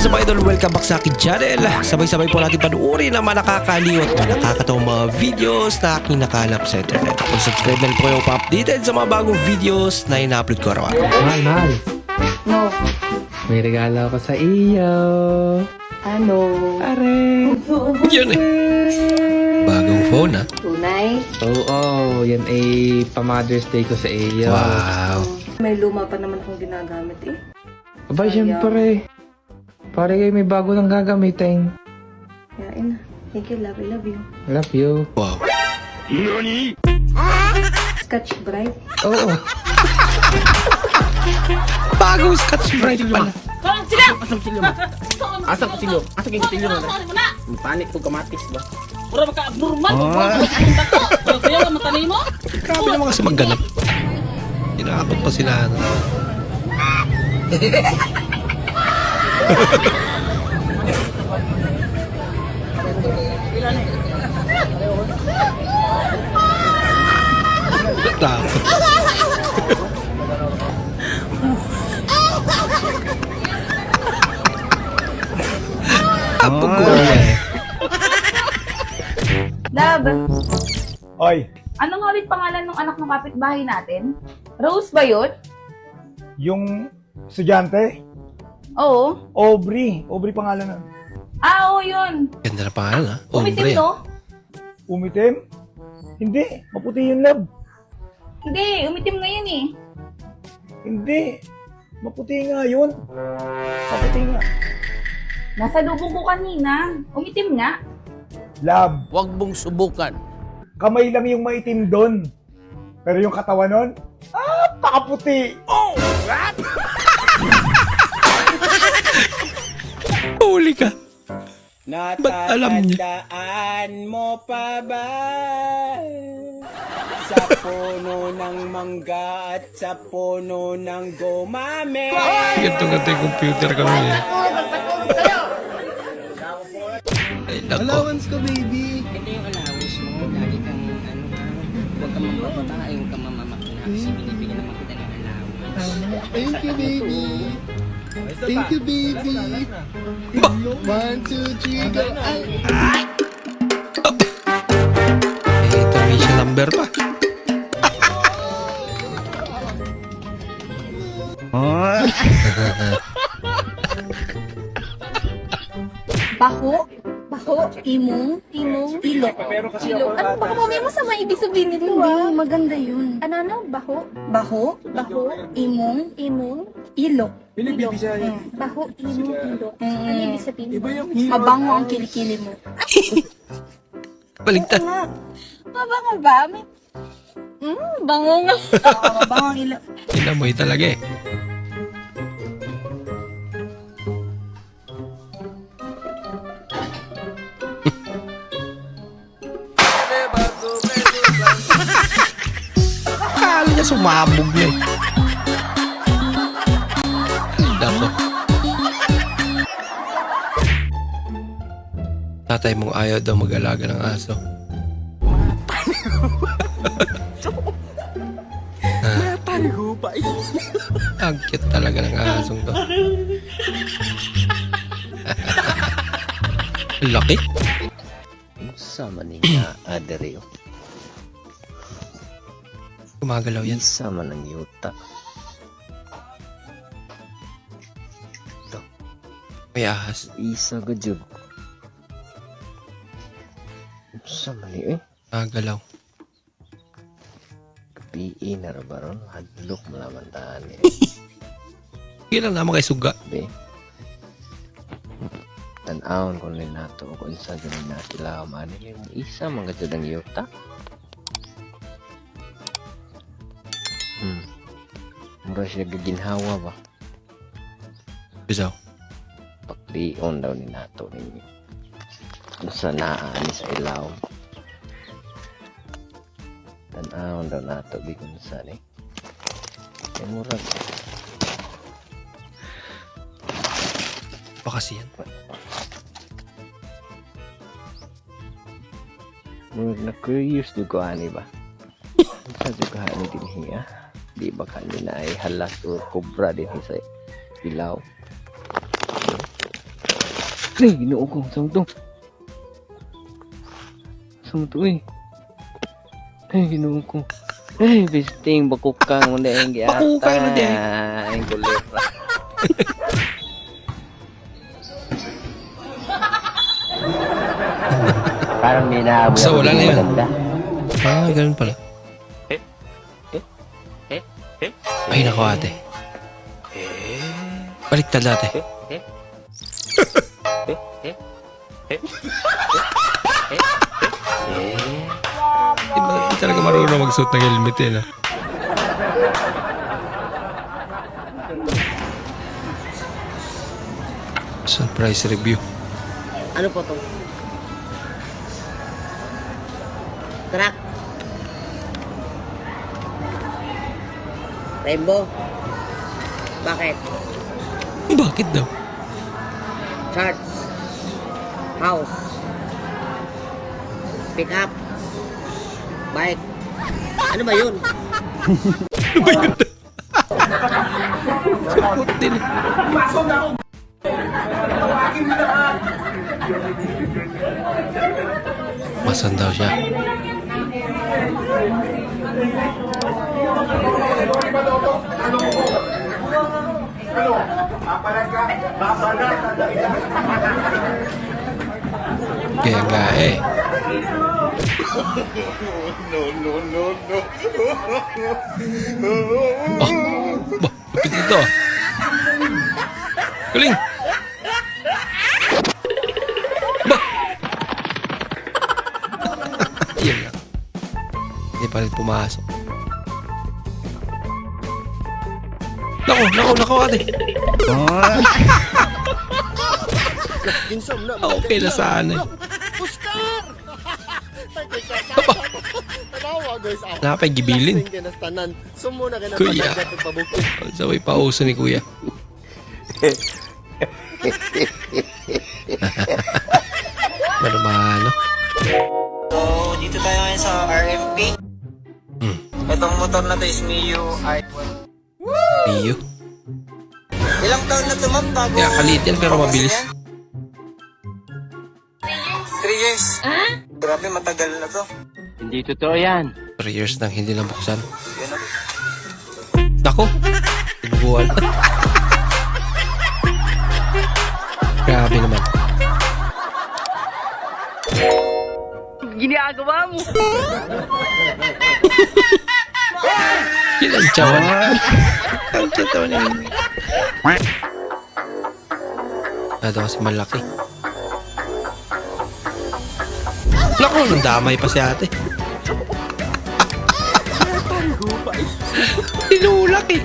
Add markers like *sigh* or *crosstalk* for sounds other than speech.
What's up idol? Welcome back sa akin channel. Sabay-sabay po natin panuorin ang mga nakakaliw at mga nakakatawang mga videos na aking nakalap sa internet. Kung subscribe na rin po kayo pa-updated sa mga bagong videos na ina-upload ko araw-araw. Mahal, mahal. No. May regalo ako sa iyo. Ano? Are. Yun eh. Bagong phone ah. Tunay? Oo, oh, yan ay pa-Mother's Day ko sa iyo. Wow. May luma pa naman akong ginagamit eh. Aba, syempre. Pare kayo may bago nang gagamitin. Yain na. Thank you, love. I love you. Love you. Wow. Scotch Bright. Oo. *laughs* Bagong Scotch Brite pala. Asang silyo mo? Asang kutilyo? Asang yung kutilyo mo? Panik ko kamatis ba? Pura ka abnormal mo ba? Pero kaya ka matanay mo? Grabe naman kasi magganap. Tinakot pa sila. *laughs* Apo ko. Love, Oy, ano nga ulit pangalan ng anak ng kapitbahay natin? Rose ba yun? yung estudyante, Oo. Aubrey. Aubrey pangalan nun. Ah, oo yun. Ganda na pangalan ha. Umitim, Ombre. no? Umitim? Hindi, maputi yung lab. Hindi, umitim na yun eh. Hindi, maputi nga yun. Maputi nga. Nasa lubong ko kanina. Umitim nga. Lab, Huwag mong subukan. kamay lang yung maitim doon. Pero yung katawan nun, ah, pakaputi. *laughs* Huli ka. Ba't alam niya? Natatandaan mo pa ba? Sa puno ng mangga at sa puno ng gumame. Ganito ganito yung computer kami eh. Ay, nako. Allowance ko, baby. Ito yung allowance mo. Lagi kang ano ha. Huwag kang magpapatae. Huwag kang mamamakina. Kasi binibigyan naman kita ng allowance. Thank you, baby. Thank you, baby. One, two, three, go. Ay, Eh, intermission number pa. Baho? Baho? Imong? Imong? Ilok? Ilok? Ano baka mamaya masama ibig sabihin nito Hindi, maganda yun. Ano ano? Baho? Baho? Baho? Imong? Imong? Ilok? Ilok? Mm. Baho, imong, ilok. Ano ibig sabihin? Iba yung Mabango ang kilikili mo. *laughs* Baligtad. Mabango ba? May... Mm, bango nga. Oo, *laughs* mabango ang ilok. Inamoy talaga eh. Sumabog na eh. Ay, Nako. Tatay mong ayaw daw mag-alaga ng aso. *laughs* Ang cute talaga ng asong to. *laughs* Laki. Sama niya Adrio. Gumagalaw yan. Sama ng yuta. May ahas. Isa ka jud. Sama ni eh. Gagalaw. Kapi na ra baron. Hadlok malaman taan eh. Sige lang naman kay Suga. Be. Tanawon ko rin nato kung sa ganun na sila man yung isa mga jud ang yuta. Mura siya gaginhawa ba? Bisaw. Paklion daw ni nato ninyo. Sa naani sa ilaw. Tanawon daw nato di kung sa ni. Kaya murag Pa kasi yan. murag na curious di ko ani ba? Sa di ko ani din hiya. Di ba kanina ay halas o kobra din sa ilaw. Ay, ginoo ko. Saan to? Saan to eh? Ay, ginoo ko. Ay, bisting, bakukang mo na yung giata. Bakukang mo na. Ay, kulera. *laughs* Parang may Basta ako wala na yun. maganda. Ah, ganun pala. Ay, nako ate. Baliktad ate. Di ba di talaga marunong magsuot ng helmet eh, no? Surprise review. Ano po to? Truck. Rainbow. Bakit? Bakit daw? Charts. House. Pick up. Bike. Ano ba yun? Sakot din eh. Masan daw siya. Kaya nga eh. *laughs* Oh, ba, bakit ito? Galing! Pa rin pumasok. Nako, nako, nako ate. okay na sana. eh. Tanawa guys. Ako. Napagibilin. Kinastanan. Sumo na ka na Kuya. pabukit. Sabay pauso ni kuya. *laughs* Malo-malo. So, dito tayo ngayon sa RMP. Itong motor na to is Mio R1. Mio. Ilang taon na to ma'am bago? Kaya kalit yan pero mabilis. 3 years. Grabe, matagal na to. Hindi totoo yan. 3 years nang hindi nabuksan. Yun, oh. Nako! Tinubuhan. Grabe naman. Ginagawa mo. *laughs* Kinantsawan. Ang tsatawan niya. Ito kasi malaki. Naku, nandamay pa si ate. Tinulak eh.